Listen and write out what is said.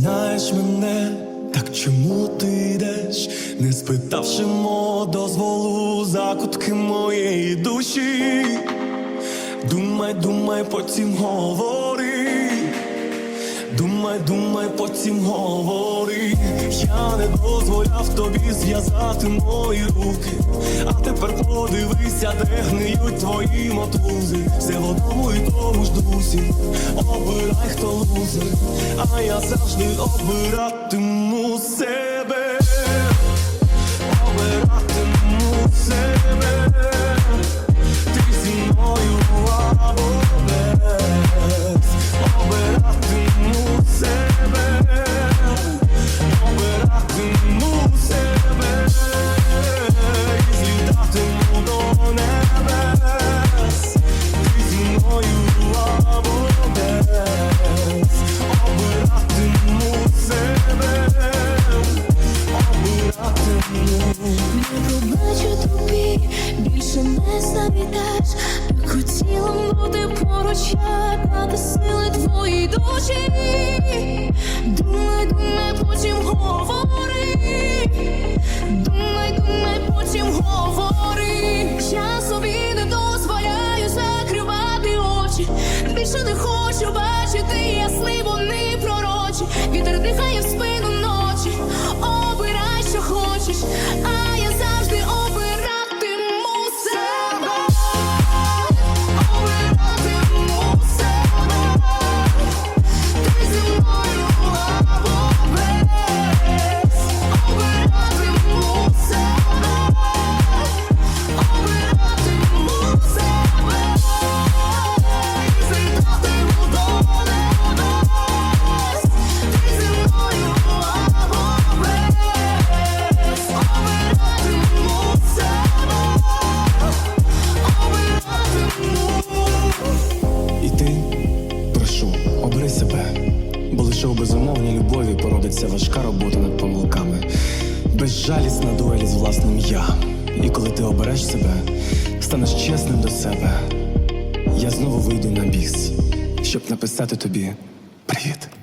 Знаєш мене, так чому ти йдеш, не спитавши мого дозволу закутки моєї душі. Думай, думай, потім говори. Думай, думай, потім говори. Я не дозволяв тобі зв'язати мої руки. Подивися, де гниють твої мотузи. Все в одному і тому ж дусі. Обирай, хто лузер, а я завжди обиратиму себе. Завітаєш хотіла бути поруч, я дати сили твоїй душі. Думай, думай, потім говори. Думай, думай, потім говори. Я собі не дозволяю закривати очі. Більше не хочу бачити ясни, вони пророчі. Вітер дихає в спину ночі. Обирай, що хочеш, породиться важка робота над помилками, безжалісна дуель з власним я. І коли ти обереш себе, станеш чесним до себе, я знову вийду на біс, щоб написати тобі привіт.